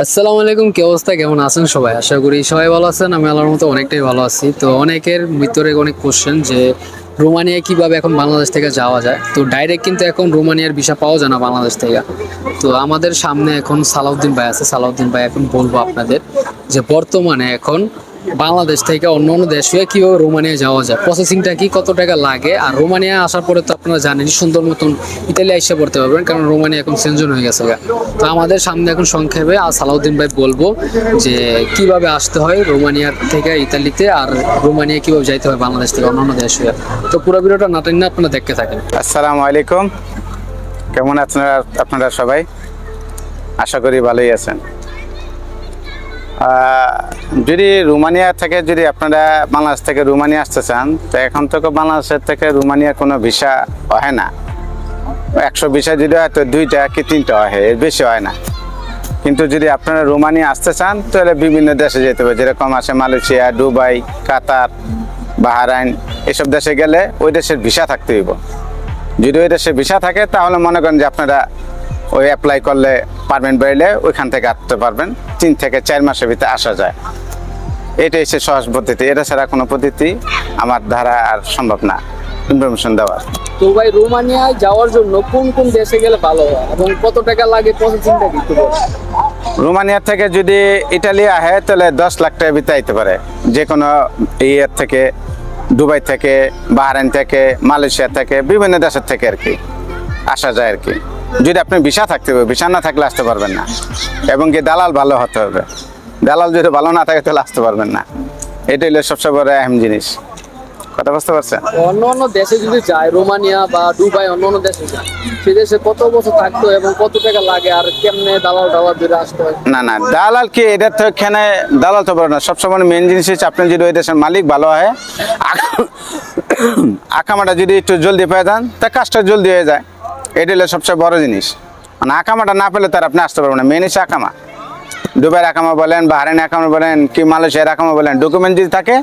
আসসালামু আলাইকুম, কি অবস্থা? কেমন আছেন সবাই? আশা করি সবাই ভালো আছেন। আমি আল্লাহর মতো অনেকটাই ভালো আছি। তো অনেকের ভিতরে অনেক কোশ্চেন যে রোমানিয়া কীভাবে এখন বাংলাদেশ থেকে যাওয়া যায়? তো ডাইরেক্ট কিন্তু এখন রোমানিয়ার ভিসা পাওয়া যায় না বাংলাদেশ থেকে। তো আমাদের সামনে এখন সালাউদ্দিন ভাই আছে। সালাউদ্দিন ভাই, এখন বলব আপনাদের যে বর্তমানে এখন বাংলাদেশ থেকে অন্য অন্য দেশ হয়ে কীভাবে রোমানিয়া যাওয়া যায়? প্রসেসিংটা কি কত টাকা লাগে? আর রোমানিয়া আসার পরে তো আপনারা জানেন সুন্দর মতন ইতালি এসে পড়তে পারবেন, কারণ রোমানিয়া এখন সেনজন হয়ে গেছে তো আমাদের সামনে এখন সংক্ষেপে আর সালাউদ্দিন ভাই বলব যে কীভাবে আসতে হয় রোমানিয়ার থেকে ইতালিতে আর রোমানিয়া কীভাবে যাইতে হয় বাংলাদেশ থেকে অন্যান্য দেশ হয়ে। তো পুরো ভিডিওটা নাটেন না আপনারা দেখতে থাকেন। আসসালামু আলাইকুম। কেমন আপনারা আপনারা সবাই? আশা করি ভালোই আছেন। যদি রোমানিয়া থেকে যদি আপনারা বাংলাদেশ থেকে রোমানিয়া আসতে চান, তো এখন থেকে বাংলাদেশের থেকে রোমানিয়া কোনো ভিসা হয় না। একশো ভিসা যদি হয়, তো দুইটা কি তিনটা হয়? এর বেশি হয় না। কিন্তু যদি আপনারা রোমানিয়া আসতে চান, তাহলে বিভিন্ন দেশে যেতে হবে। যেরকম আছে মালয়েশিয়া, দুবাই, কাতার, বাহারাইন, এসব দেশে গেলে ওই দেশের ভিসা থাকতে হইব। যদি ওই দেশে ভিসা থাকে, তাহলে মনে করেন যে আপনারা ওই অ্যাপ্লাই করলে পারবেন বেরোলে ওইখান থেকে আসতে পারবেন। তিন থেকে চার মাসের ভিতরে আসা যায়। এটাই হচ্ছে সহজ পদ্ধতি। এটা ছাড়া কোনো পদ্ধতি আমার দ্বারা আর সম্ভব না। ইনফরমেশন দেওয়ার। তো ভাই রোমানিয়ায় যাওয়ার জন্য কোন কোন দেশে গেলে ভালো হয়? এবং কত টাকা লাগে প্রসেসিংটা কি একটু রোমানিয়া থেকে যদি ইটালি আহে তাহলে দশ লাখ টাকা ভিতরে আইতে পারে। যে কোনো ইয়ের থেকে দুবাই থেকে বাহরাইন থেকে মালয়েশিয়া থেকে বিভিন্ন দেশের থেকে আর কি। আসা যায় আর কি। যদি আপনি ভিসা থাকতে হবে ভিসা না থাকলে আসতে পারবেন না। এবং কি দালাল ভালো হতে হবে। দালাল যদি ভালো না থাকে তাহলে আসতে পারবেন না। এটা হলো সবচেয়ে বড় আহম জিনিস। কথা বুঝতে পারছেন? অন্য অন্য দেশে যদি যায় রোমানিয়া বা দুবাই অন্য অন্য দেশে যায় সে দেশে কত বছর থাকতো এবং কত টাকা লাগে আর কেমনে দালাল দালাল ধরে আসতে হয়? না না দালাল কি এটার তো এখানে দালাল তো বড় না। সবসময় মেন জিনিস হচ্ছে আপনি যদি ওই দেশের মালিক ভালো হয় আক- আকামাটা যদি একটু জলদি পেয়ে যান তা কাজটা জলদি হয়ে যায়। এটা হলো সবচেয়ে বড় জিনিস। মানে আকামাটা না পেলে তার আপনি আসতে পারবেন না। মেন হচ্ছে আকামা। দুবাইয়ের আকামা বলেন বাহারাইন আকামা বলেন কি মালয়েশিয়ার আকামা বলেন ডকুমেন্ট যদি থাকে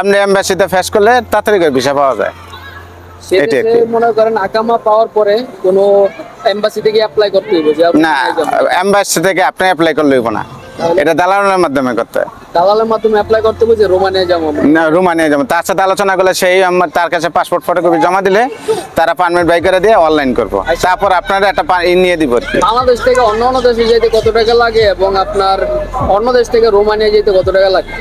আপনি এম্বাসিতে ফেস করলে তাড়াতাড়ি করে ভিসা পাওয়া যায়। সে এটাই দেশে আর কি। মনে করেন আকামা পাওয়ার পরে কোনো এম্বাসি থেকে অ্যাপ্লাই করতে হবে যে না এম্বাসি থেকে আপনি অ্যাপ্লাই করলে না। এটা দালালের মাধ্যমে করতে দালালের মাধ্যমে অ্যাপ্লাই করতে হবে যে রোমানিয়া যাব। না রোমানিয়া যাব। তার সাথে আলোচনা করলে সেই আমার তার কাছে পাসপোর্ট ফটোকপি জমা দিলে তারা পারমিট বাই করে দিয়ে অনলাইন করব। তারপর আপনারা একটা ই নিয়ে দিব বাংলাদেশ থেকে অন্য অন্য দেশে যেতে কত টাকা লাগে এবং আপনার অন্য দেশ থেকে রোমানিয়া যেতে কত টাকা লাগে?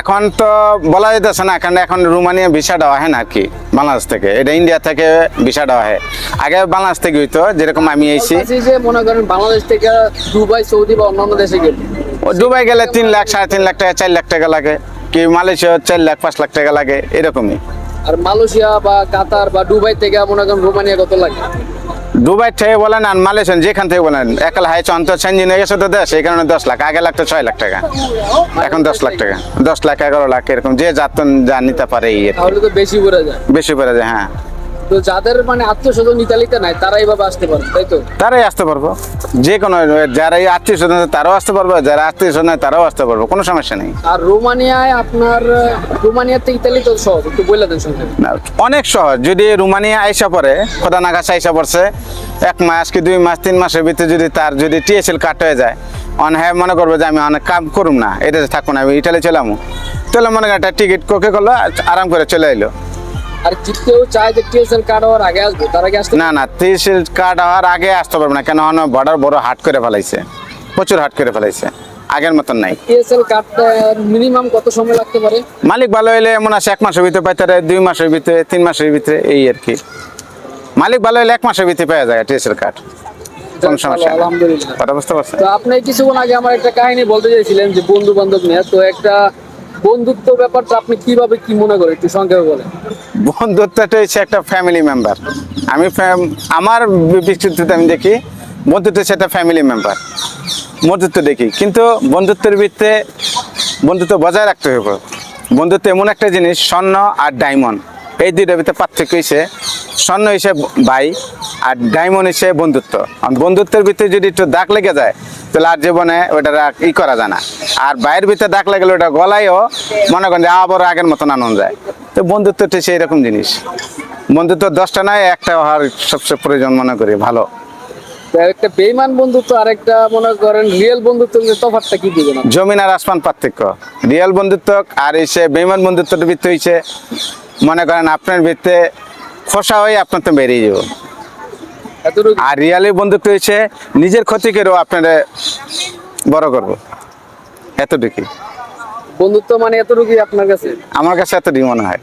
এখন তো বলা যেতেছে না কারণ এখন রোমানিয়া ভিসা দেওয়া হয় না আর কি বাংলাদেশ থেকে। এটা ইন্ডিয়া থেকে ভিসা দেওয়া হয়। আগে বাংলাদেশ থেকে হইতো যেরকম আমি এসেছি যে মনে করেন বাংলাদেশ থেকে দুবাই সৌদি বা অন্যান্য দেশে গেলে। দুবাই গেলে তিন লাখ সাড়ে তিন লাখ টাকা চার লাখ টাকা লাগে। কি মালয়েশিয়া চার লাখ পাঁচ লাখ টাকা লাগে এরকমই। আর মালয়েশিয়া বা কাতার বা দুবাই থেকে মনে করেন রোমানিয়া কত লাগে? দুবাই থেকে বলেন আর মালয়েশিয়ান যেখান থেকে বলেন একাল হাই চন্ত চেঞ্জিং হয়ে গেছে তো দেশ এই কারণে দশ লাখ আগে লাগতো ছয় লাখ টাকা। এখন দশ লাখ টাকা দশ লাখ এগারো লাখ এরকম যে যাতন যা নিতে পারে বেশি পড়ে যায়। বেশি পড়ে যায় হ্যাঁ। তো যাদের মানে আত্মীয় স্বজন ইতালিতে নাই তারা এইভাবে আসতে পারে তাই তো? তারাই আসতে পারব। যে কোনো যারা এই আত্মীয় স্বজন তারাও আসতে পারব যারা আত্মীয় স্বজন তারাও আসতে পারব কোনো সমস্যা নেই। আর রোমানিয়ায় আপনার রোমানিয়া থেকে ইতালি তো সহজ একটু বলে দেন না, অনেক সহজ। যদি রোমানিয়া আইসা পড়ে খোদা নাগাছা আইসা পড়ছে এক মাস কি দুই মাস তিন মাসের ভিতরে যদি তার যদি টিএসএল কাট হয়ে যায় অন হ্যাঁ মনে করব যে আমি অনেক কাম করুম না এটা থাকব না আমি ইটালি চলাম তাহলে মনে করেন একটা টিকিট কোকে করল আরাম করে চলে এলো আর কেউ চায় যে টিএসএল কার্ড হওয়ার আগে আসবে? তার আগে আসতে না না টিএসএল কার্ড হওয়ার আগে আসতে পারবে না কেন বর্ডার বড় হাট করে ফেলাইছে। প্রচুর হাট করে ফেলাইছে। আগের মতন নাই। টিএসএল কার্ডটা মিনিমাম কত সময় লাগতে পারে? মালিক ভালো হইলে এমন আছে এক মাসের ভিতরে পাইতে দুই মাসের ভিতরে তিন মাসের ভিতরে এই আর কি। মালিক ভালো হইলে এক মাসের ভিতরে পাওয়া যায় টিএসএল কার্ড কোনো যাক, সমস্যা আলহামদুলিল্লাহ। কথা বুঝতে পারছেন? তো আপনি কিছুক্ষণ আগে আমার একটা কাহিনী বলতে চাইছিলেন যে বন্ধু বান্ধব নিয়ে। তো একটা বন্ধুত্ব ব্যাপারটা আপনি কীভাবে কি মনে করেন? একটু সংক্ষেপে বলেন। বন্ধুত্বটা হচ্ছে একটা ফ্যামিলি মেম্বার আমি আমার বিস্তৃতিতে আমি দেখি, বন্ধুত্ব হচ্ছে একটা ফ্যামিলি মেম্বার বন্ধুত্ব দেখি। কিন্তু বন্ধুত্বের ভিত্তিতে বন্ধুত্ব বজায় রাখতে হবে বন্ধুত্ব এমন একটা জিনিস, স্বর্ণ আর ডায়মন্ড এই দুইটার ভিতরে পার্থক্য হচ্ছে স্বর্ণ হিসেবে ভাই আর ডায়মন্ড হিসেবে বন্ধুত্ব। বন্ধুত্বের ভিতরে যদি একটু দাগ লেগে যায় তাহলে আর জীবনে ওটা ই করা যায় না। আর বাইরের ভিতরে দাগ লাগলে ওটা গলায়ও মনে করেন যে আবার আগের মতন আনন্দ যায়। তো বন্ধুত্বটা সেই রকম জিনিস। বন্ধুত্ব দশটা নয় একটা হওয়ার সবচেয়ে প্রয়োজন মনে করি ভালো। একটা বেইমান বন্ধুত্ব আর একটা মনে করেন রিয়েল বন্ধুত্বের মধ্যে তফাৎটা কি দিবেন? জমিন আর আসমান পার্থক্য। রিয়েল বন্ধুত্ব আর এসে বেইমান বন্ধুত্বটা ভিত্তি হয়েছে মনে করেন আপনার ভিত্তে খোসা হয়ে আপনার তো বেরিয়ে যাব। এতটুকু আর রিয়ালি বন্ধুত্ব হয়েছে নিজের ক্ষতি করেও আপনারা বড় করব। এতটুকুই। বন্ধুত্ব মানে এতটুকুই আপনার কাছে? আমার কাছে এতটুকু মনে হয়।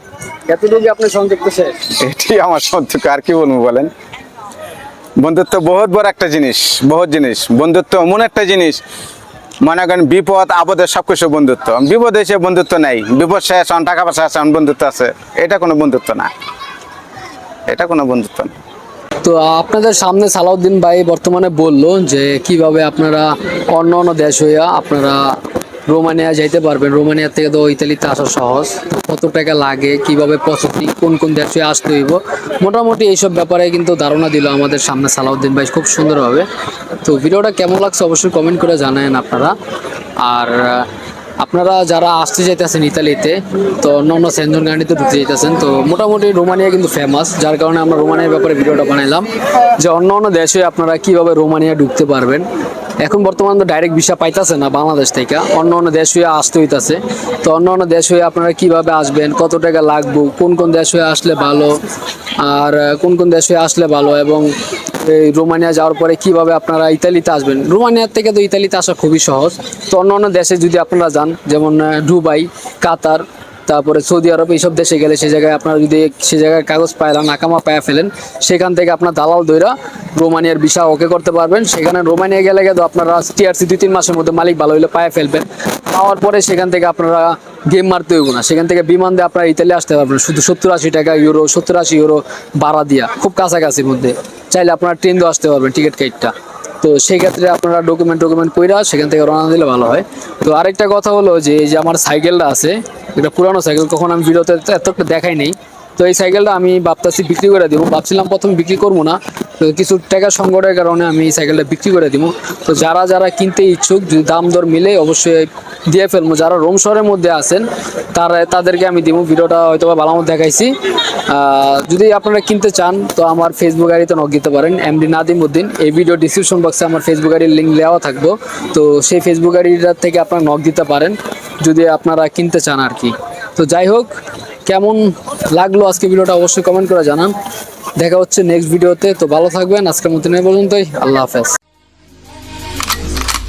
এতটুকু আপনি সংযুক্ত শেষ। এটি আমার সন্তুক আর কি বলব বলেন? বন্ধুত্ব বহুত বড় একটা জিনিস বহুত জিনিস। বন্ধুত্ব এমন একটা জিনিস মনে করেন বিপদ আপদে সব কিছু বন্ধুত্ব। বিপদ এসে বন্ধুত্ব নেই বিপদ শেষ টাকা পয়সা আছে বন্ধুত্ব আছে। এটা কোনো বন্ধুত্ব না। এটা কোনো বন্ধুত্ব না। তো আপনাদের সামনে সালাউদ্দিন ভাই বর্তমানে বলল যে কীভাবে আপনারা অন্য অন্য দেশ হইয়া আপনারা রোমানিয়া যাইতে পারবেন। রোমানিয়া থেকে তো ইতালিতে আসা সহজ। কত টাকা লাগে, কীভাবে প্রসেসিং কোন কোন দেশে আসতে হইব। মোটামুটি এইসব ব্যাপারে কিন্তু ধারণা দিল আমাদের সামনে সালাউদ্দিন ভাই খুব সুন্দরভাবে। তো ভিডিওটা কেমন লাগছে অবশ্যই কমেন্ট করে জানায়েন আপনারা। আর আপনারা যারা আসতে যাইতেছেন ইতালিতে, তো অন্য অন্য সেনজন গাড়িতে ঢুকতে চাইতেছেন তো মোটামুটি রোমানিয়া কিন্তু ফেমাস যার কারণে আমরা রোমানিয়ার ব্যাপারে ভিডিওটা বানাইলাম। যে অন্য অন্য দেশে আপনারা কীভাবে রোমানিয়া ঢুকতে পারবেন, এখন বর্তমানে তো ডাইরেক্ট ভিসা পাইতেছে না বাংলাদেশ থেকে, অন্য অন্য দেশ হয়ে আসতে হইতাছে, তো অন্য অন্য দেশ হয়ে আপনারা কীভাবে আসবেন, কত টাকা লাগবে, কোন কোন দেশ হয়ে আসলে ভালো, আর কোন কোন দেশ হয়ে আসলে ভালো, এবং এই রোমানিয়া যাওয়ার পরে কীভাবে আপনারা ইতালিতে আসবেন? রোমানিয়ার থেকে তো ইতালিতে আসা খুবই সহজ। তো অন্য অন্য দেশে যদি আপনারা যান, যেমন দুবাই, কাতার তারপরে সৌদি আরব এইসব দেশে গেলে সে জায়গায় আপনারা যদি সে জায়গায় কাগজ পায়লা নাকামা পায়া ফেলেন, সেখান থেকে আপনার দালাল দইরা রোমানিয়ার ভিসা ওকে করতে পারবেন। সেখানে রোমানিয়া গেলে কিন্তু আপনারা টিআরসি দুই তিন মাসের মধ্যে মালিক ভালো হলে পায়ে ফেলবেন। পাওয়ার পরে সেখান থেকে আপনারা গেম মারতে হইব না। সেখান থেকে বিমান দিয়ে আপনারা ইতালি আসতে পারবেন। শুধু সত্তর আশি টাকা ইউরো সত্তর আশি ইউরো ভাড়া দিয়া, খুব কাছাকাছির মধ্যে। চাইলে আপনারা ট্রেন দিয়ে আসতে পারবেন টিকিট কাইটটা তো সেই ক্ষেত্রে আপনারা ডকুমেন্ট ডকুমেন্ট কইরা সেখান থেকে রওনা দিলে ভালো হয়। তো আরেকটা কথা হলো যে, এই যে আমার সাইকেলটা আছে, এটা পুরানো সাইকেল, কখন আমি ভিডিওতে এতটা দেখাই নেই। তো এই সাইকেলটা আমি ভাবতেছি বিক্রি করে দিব। ভাবছিলাম প্রথম বিক্রি করব না। তো কিছু টাকা সংকটের কারণে আমি এই সাইকেলটা বিক্রি করে দিব। তো যারা যারা কিনতে ইচ্ছুক, যদি দাম দর মিলে অবশ্যই দিয়ে ফেলব। যারা রোম শহরের মধ্যে আছেন, তারা, তাদেরকে আমি দিব। ভিডিওটা হয়তো ভালো দেখাইছি। যদি আপনারা কিনতে চান, তো আমার ফেসবুক আইডিতে নক দিতে পারেন। এমডি নাদিম উদ্দিন। এই ভিডিও ডিসক্রিপশন বক্সে আমার ফেসবুক আইডির লিঙ্ক দেওয়া থাকব। তো সেই ফেসবুক আইডিটা থেকে আপনারা নক দিতে পারেন, যদি আপনারা কিনতে চান আর কি। তো যাই হোক কেমন লাগল আজকে ভিডিওটা অবশ্যই কমেন্ট করে জানান দেখা হচ্ছে নেক্সট ভিডিওতে তো ভালো থাকবেন আজকের মতন এই পর্যন্তই আল্লাহ হাফেজ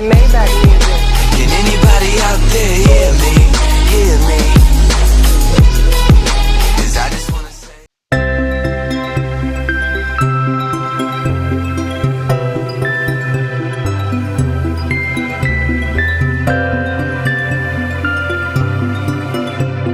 Maybach music. Can anybody out there hear me? Hear me?